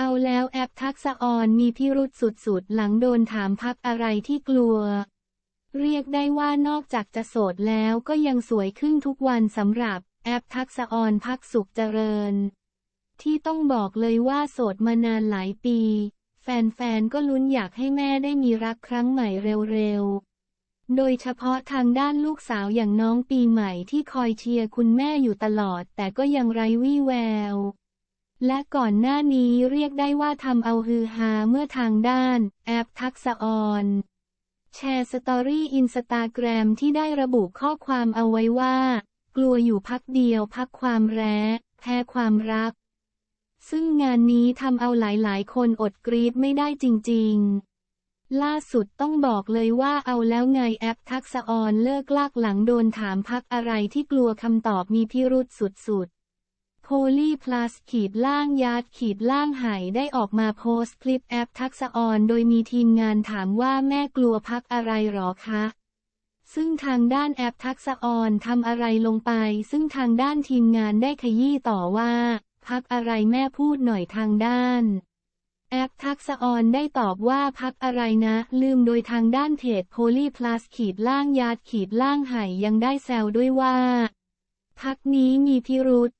เอาแล้วแอปทักษะออนมีพิรุษสุดๆ หลังโดนถามพักอะไรที่กลัว เรียกได้ว่านอกจากจะโสดแล้วก็ยังสวยขึ้นทุกวันสำหรับแอปทักษะออนพักสุขเจริญ ที่ต้องบอกเลยว่าโสดมานานหลายปี แฟนๆก็ลุ้นอยากให้แม่ได้มีรักครั้งใหม่เร็วๆ โดยเฉพาะทางด้านลูกสาวอย่างน้องปีใหม่ที่คอยเชียร์คุณแม่อยู่ตลอดแต่ก็ยังไร้วี่แวว และก่อนหน้านี้เรียกได้ว่าทำเอาฮือฮาเมื่อทางด้าน แอปทักษออนแชร์สตอรี่อินสตาแกรมที่ได้ระบุข้อความเอาไว้ว่า กลัวอยู่พักเดียวพักความแร้แพ้ความรัก ซึ่งงานนี้ทำเอาหลายๆ คนอดกรีดไม่ได้จริง ๆ ล่าสุดต้องบอกเลยว่าเอาแล้วไงแอปทักษออนเลิกลากหลังโดนถามพักอะไรที่กลัวคำตอบมีพิรุษสุด ๆ โพลีพลัสขีดล่างยาดขีดล่างไหได้ออกมาโพสต์คลิปแอปทักษออนโดยมีทีมงานถามว่าแม่กลัวพักอะไรหรอคะ ซึ่งทางด้านแอปทักษออนทำอะไรลงไป ซึ่งทางด้านทีมงานได้ขยี้ต่อว่า พักอะไรแม่พูดหน่อยทางด้านแอปทักษออนได้ตอบว่าพักอะไรนะ ลืมโดยทางด้านเพจโพลีพลัสขีดล่างยาดขีดล่างไห่ยังได้แซวด้วยว่า พักนี้มีพิรุษ